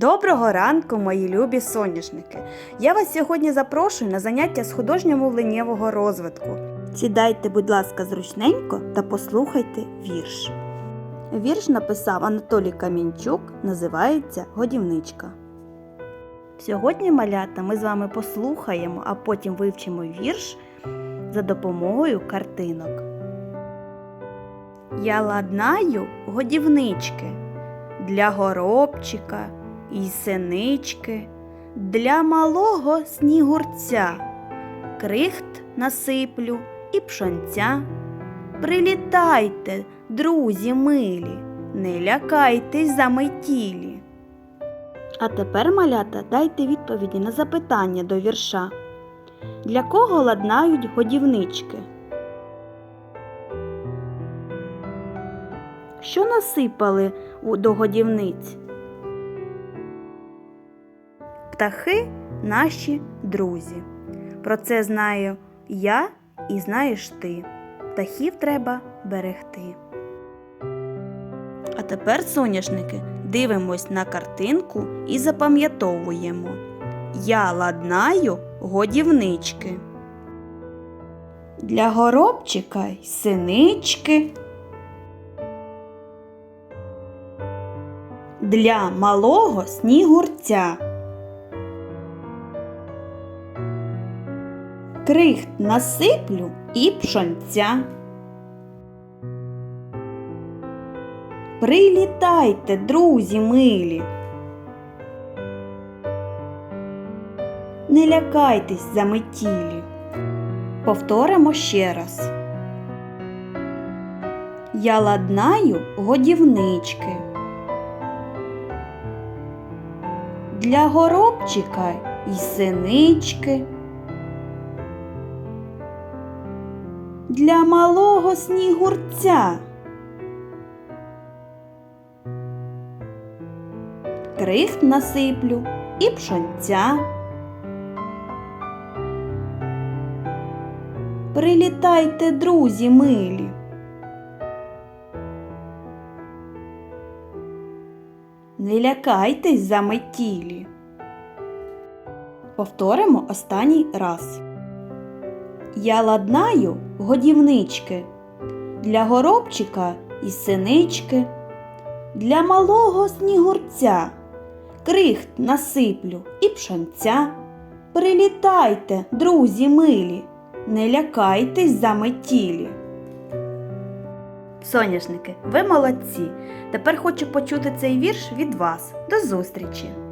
Доброго ранку, мої любі соняшники! Я вас сьогодні запрошую на заняття з художньо-мовленнєвого розвитку. Сідайте, будь ласка, зручненько та послухайте вірш. Вірш написав Анатолій Камінчук, називається Годівничка. Сьогодні, малята, ми з вами послухаємо, а потім вивчимо вірш за допомогою картинок. Я ладнаю годівнички для горобчика і синички, для малого снігурця, крихт насиплю і пшонця. Прилітайте, друзі милі, не лякайтесь заметілі. А тепер, малята, дайте відповіді на запитання до вірша. Для кого ладнають годівнички? Що насипали до годівниць? Птахи наші друзі. Про це знаю я і знаєш ти. Птахів треба берегти. А тепер, соняшники, дивимось на картинку і запам'ятовуємо. Я ладнаю годівнички. Для горобчика й синички. Для малого снігурця. Крихт насиплю і пшонця. Прилітайте, друзі милі. Не лякайтесь заметілі. Повторимо ще раз. Я ладнаю годівнички. Для горобчика й синички. Для малого снігурця. Крихт насиплю і пшонця. Прилітайте, друзі милі. Не лякайтесь заметілі. Повторимо останній раз. Я ладнаю годівнички для горобчика і синички, для малого снігурця, крихт насиплю і пшонця. Прилітайте, друзі милі, не лякайтесь заметілі. Соняшники, ви молодці. Тепер хочу почути цей вірш від вас. До зустрічі!